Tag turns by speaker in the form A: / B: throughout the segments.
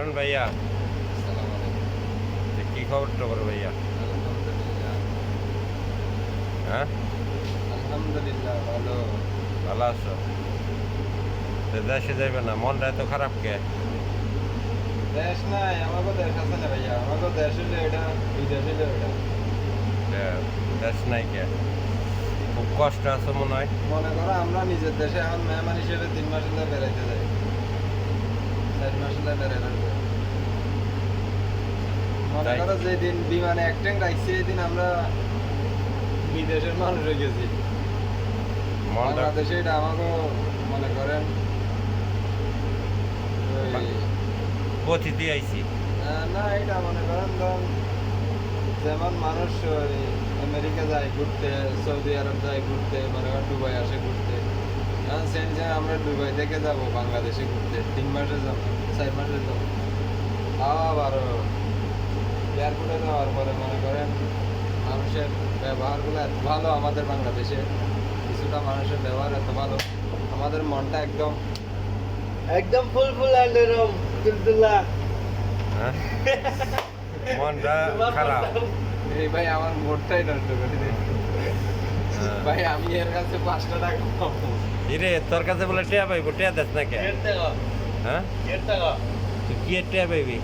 A: হারুন ভাইয়া। কি খবর টবর ভাইয়া? হ্যাঁ?
B: আলহামদুলিল্লাহ ভালো।
A: ভালো আছো? দেশে যাইবে না মনটা এত খারাপ কে?
B: দেশ নাই আমাকে দেশ আছে না ভাইয়া আমাকে দেশ হইলে এটা বিদেশ হইলে এটা।
A: দেশ নাই কে? খুব কষ্ট আছে মনে হয়।
B: মনে করো আমরা নিজের দেশে এখন মেহমান হিসেবে তিন মাস বেড়াইতে যাই। চার মাস হলে বেড়াই লাগবে মনে? করো যেদিন বিমানে এক ট্যাঙ্ক রাখছি এই দিন আমরা বিদেশের মানুষ হয়ে গেছি। বাংলাদেশে এটা আমাকে মনে করেন
A: পথিতে আইছি।
B: না এটা মনে করেন ধরেন যেমন মানুষ ওই আমেরিকা যায় ঘুরতে সৌদি আরব যায় ঘুরতে মনে করেন দুবাই আসে ঘুরতে সেম সেম আমরা দুবাই থেকে যাব বাংলাদেশে ঘুরতে। তিন মাসে যাব চার মাসে যাব। আবারও। এয়ারপোর্টে যাওয়ার পরে মনে করেন মানুষের ব্যবহারগুলো এত ভালো আমাদের বাংলাদেশে। কিছুটা মানুষের ব্যবহার এত ভালো। আমাদের মনটা একদম
C: একদম ফুল ফুল তুলতুলা।
A: হ্যাঁ? মনটা খারাপ।
B: এই ভাই আমার মোটটাই নষ্ট করে
A: হ্যাঁ।
B: ভাই আমি এর কাছে পাঁচটা টাকা পাবো।
A: ইরে তোর কাছে বলে টিয়া পাইবো টিয়া দেখ না কে? হ্যাঁ? তুই কি টিয়া পাইবি?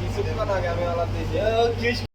B: কিছুক্ষণ না আমি আলাদা দিয়েছি।